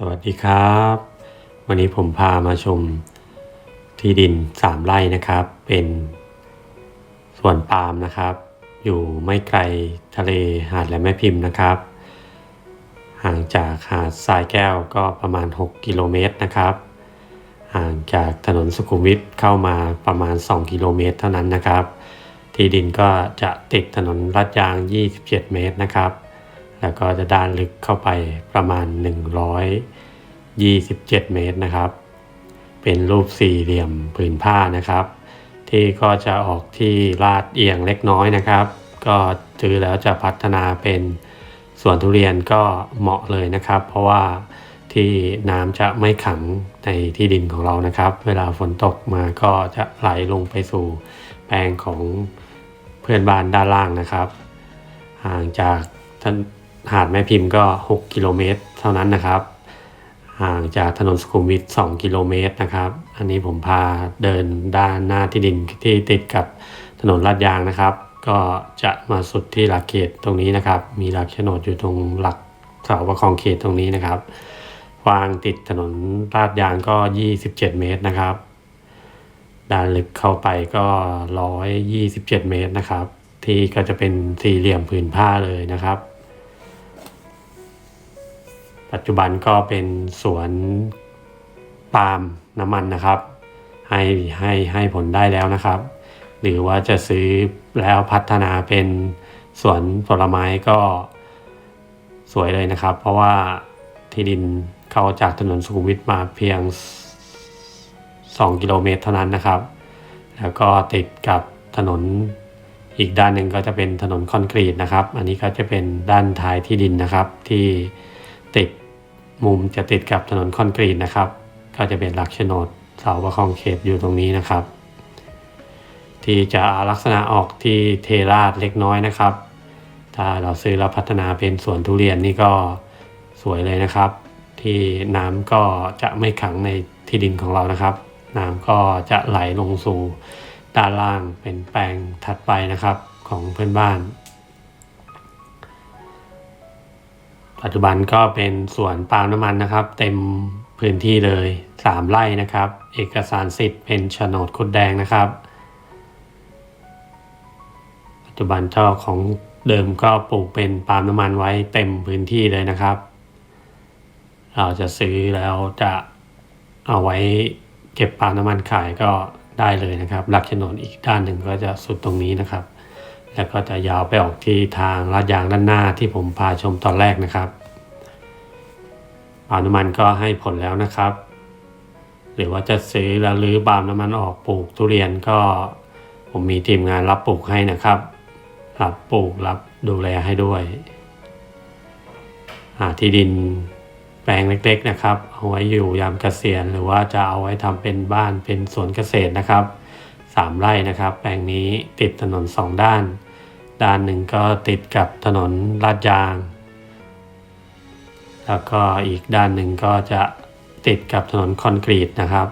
สวัสดีครับ วันนี้ผมพามาชมที่ดินสามไร่นะครับ เป็นสวนปาล์มนะครับ อยู่ไม่ไกลทะเลหาดแหลมแม่พิมพ์นะครับ ห่างจากหาดทรายแก้วก็ประมาณ 6 กิโลเมตรนะครับ ห่างจากถนนสุขุมวิทเข้ามาประมาณ 2 กิโลเมตรเท่านั้นนะครับ ที่ดินก็จะติดถนนลาดยาง 27 เมตรนะครับ แล้วก็จะด้านลึกเข้าไปประมาณ 127 เมตรนะครับ เป็นรูปสี่เหลี่ยมผืนผ้านะครับ ที่ก็จะออกที่ลาดเอียงเล็กน้อยนะครับ ก็ถือแล้วจะพัฒนาเป็นสวนทุเรียนก็เหมาะเลยนะครับ เพราะว่าที่น้ำจะไม่ขังในที่ดินของเรานะครับ เวลาฝนตกมาก็จะไหลลงไปสู่แปลงของเพื่อนบ้านด้านล่างนะครับ ห่างจากท่าน หาดแม่พิมพ์ก็ 6 กิโลเมตร เท่านั้นนะครับ ห่างจากถนนสุขุมวิท 2 กิโลเมตรนะครับ อันนี้ผมพาเดินด้านหน้าที่ดินที่ติดกับถนนลาดยางนะครับ ก็จะมาสุดที่หลักเขตตรงนี้นะครับ มีหลักโฉนดอยู่ตรงหลักเสาประคองเขตตรงนี้นะครับวางติดถนนลาดยางก็ 27 เมตรนะครับ ด้านลึกเข้าไปก็ 127 เมตรนะครับ ที่ก็จะเป็นสี่เหลี่ยมผืนผ้าเลยนะครับ ปัจจุบันก็เป็นสวนปาล์มน้ำมันนะครับ ให้ให้ให้ผลได้แล้วนะครับ หรือว่าจะซื้อแล้วพัฒนาเป็นสวนผลไม้ก็สวยเลยนะครับ เพราะว่าที่ดินเข้าจากถนนสุขุมวิทมาเพียง 2 กิโลเมตรเท่านั้นนะครับ แล้วก็ติดกับถนนอีกด้านหนึ่งก็จะเป็นถนนคอนกรีตนะครับ อันนี้ก็จะเป็นด้านท้ายที่ดินนะครับที่ ติดมุมจะติดกับถนนคอนกรีตนะครับ ก็จะเป็นหลักโฉนดเสาประคองเขตอยู่ตรงนี้นะครับ ที่จะลักษณะออกที่เทราดเล็กน้อยนะครับ ถ้าเราซื้อแล้วพัฒนาเป็นสวนทุเรียนนี่ก็สวยเลยนะครับ ที่น้ำก็จะไม่ขังในที่ดินของเรานะครับ น้ำก็จะไหลลงสู่ด้านล่างเป็นแปลงถัดไปนะครับของเพื่อนบ้าน ปัจจุบันก็เป็นสวนปาล์มน้ำมันนะครับ เต็มพื้นที่เลย 3 ไร่นะครับ เอกสารสิทธิ์เป็นโฉนดคุดแดงนะครับ ปัจจุบันเจ้าของเดิมก็ปลูกเป็นปาล์มน้ำมันไว้เต็มพื้นที่เลยนะครับ เราจะซื้อแล้วจะเอาไว้เก็บปาล์มน้ำมันขายก็ได้เลยนะครับหลักโฉนดอีกด้านหนึ่งก็จะสุดตรงนี้นะครับ แล้วก็จะยาวไปออกที่ทางลาดยางด้านหน้าที่ผมพาชมตอนแรกนะครับปาล์มน้ำมันก็ให้ผลแล้วนะครับ หรือว่าจะซื้อแล้วรื้อปาล์มน้ำมันออกปลูกทุเรียนก็ผมมีทีมงานรับปลูกให้นะครับรับปลูกรับดูแลให้ด้วยหาที่ดินแปลงเล็กๆนะครับ เอาไว้อยู่ยามเกษียณหรือว่าจะเอาไว้ทำเป็นบ้านเป็นสวนเกษตรนะครับสามไร่นะครับ แปลงนี้ติดถนนสองด้าน ด้านหนึ่งก็ติดกับถนนลาดยาง แล้วก็อีกด้านหนึ่งก็จะติดกับถนนคอนกรีตนะครับ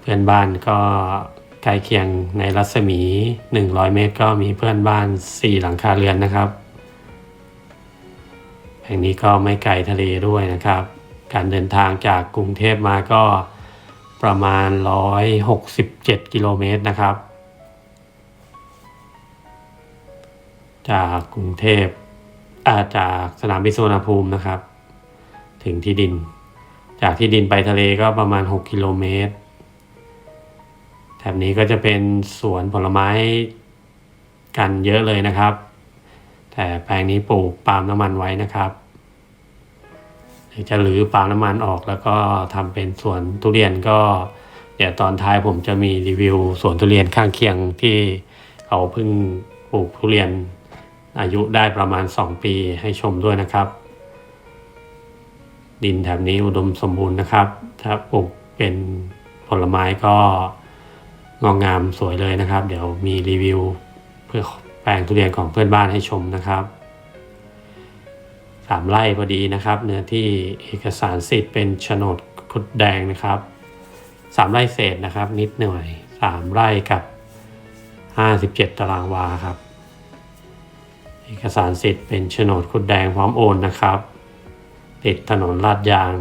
เพื่อนบ้านก็ใกล้เคียงในรัศมี 100 เมตร ก็มีเพื่อนบ้าน 4 หลังคาเรือนนะครับ แห่งนี้ก็ไม่ไกลทะเลด้วยนะครับ การเดินทางจากกรุงเทพมาก็ประมาณ 167 กิโลเมตรนะครับ จากกรุงเทพอาจากสนามบินสุวรรณภูมินะครับ ถึงที่ดิน จากที่ดินไปทะเลก็ประมาณ 6 กิโลเมตร แถบนี้ก็จะเป็นสวนผลไม้กันเยอะเลยนะครับ แต่แปลงนี้ปลูกปาล์มน้ำมันไว้นะครับหรือจะหรือปาล์มน้ำมันออกแล้วก็ทำเป็นสวนทุเรียนก็เดี๋ยวตอนท้ายผมจะมีรีวิวสวนทุเรียนข้างเคียงที่เขาเพิ่งปลูกทุเรียน อายุได้ประมาณ 2 ปีให้ชมด้วยนะครับ ดินแถบนี้อุดมสมบูรณ์นะครับ ถ้าปลูกเป็นผลไม้ก็งองงามสวยเลยนะครับ เดี๋ยวมีรีวิวเพื่อแปลงทุเรียนของเพื่อนบ้านให้ชมนะครับสามไร่พอดีนะครับ เนื้อที่เอกสารสิทธิ์เป็นโฉนดคุดแดงนะครับสามไร่เศษนะครับ นิดหน่อยสามไร่กับห้าสิบเจ็ดตารางวาครับ เอกสารสิทธิ์เป็นโฉนดคุดแดงพร้อมโอนนะครับ ติดถนนลาดยาง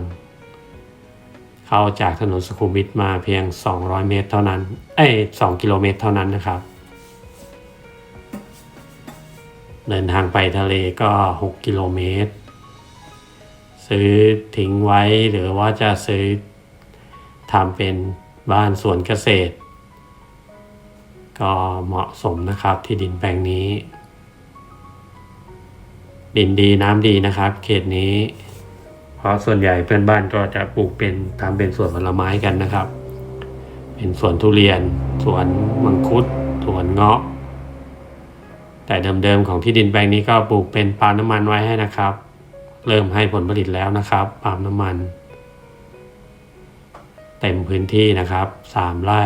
เข้าจากถนนสุขุมวิทมาเพียง 200 เมตรเท่านั้น เอ้ย2กิโลเมตรเท่านั้นนะครับ เดินทางไปทะเลก็ 6 กิโลเมตร ซื้อทิ้งไว้หรือว่าจะซื้อทำเป็นบ้านสวนเกษตร ก็เหมาะสมนะครับที่ดินแปลงนี้ ดินดีน้ำดีนะครับ เขตนี้ เพราะส่วนใหญ่เพื่อนบ้านก็จะปลูกเป็นทำเป็นสวนผลไม้กันนะครับ เป็นสวนทุเรียน สวนมังคุด สวนเงาะ แต่เดิมๆของที่ดินแปลงนี้ก็ปลูกเป็นปาล์มน้ำมันไว้ให้นะครับ เริ่มให้ผลผลิตแล้วนะครับปาล์มน้ำมัน เต็มพื้นที่นะครับสามไร่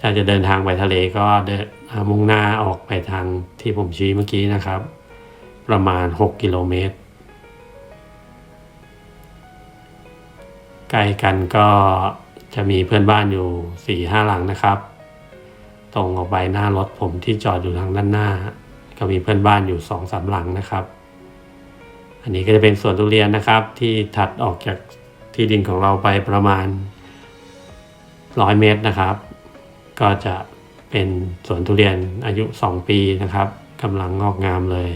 ถ้าจะเดินทางไปทะเลก็เดินมุ่งหน้าออกไปทางที่ผมชี้เมื่อกี้นะครับ ประมาณ 6 กิโลเมตร ใกล้กันก็จะมีเพื่อนบ้านอยู่สี่ห้าหลังนะครับ ตรงออกไปหน้ารถผมที่จอดอยู่ทางด้านหน้า ก็มีเพื่อนบ้านอยู่สองสามหลังนะครับ อันนี้ก็จะเป็นสวนทุเรียนนะครับ ที่ถัดออกจากที่ดินของเราไปประมาณร้อยเมตรนะครับ ก็จะเป็นสวนทุเรียนอายุ 2 ปีนะครับกำลังงอกงามเลย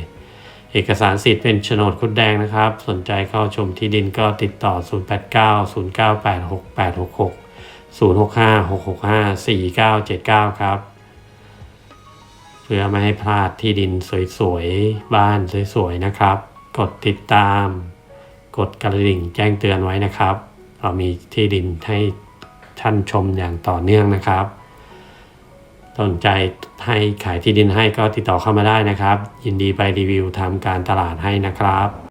เอกสารสิทธิ์เป็นโฉนดคุดแดงนะครับ สนใจเข้าชมที่ดินก็ติดต่อ 089 0986 866 065 665 4979 ครับ เพื่อไม่ให้พลาดที่ดินสวยๆ บ้านสวยๆ นะครับ กดติดตาม กดกระดิ่งแจ้งเตือนไว้นะครับ เรามีที่ดินให้ท่านชมอย่างต่อเนื่องนะครับ สนใจให้ขายที่ดินให้ก็ติดต่อเข้ามาได้นะครับ ยินดีไปรีวิวทำการตลาดให้นะครับ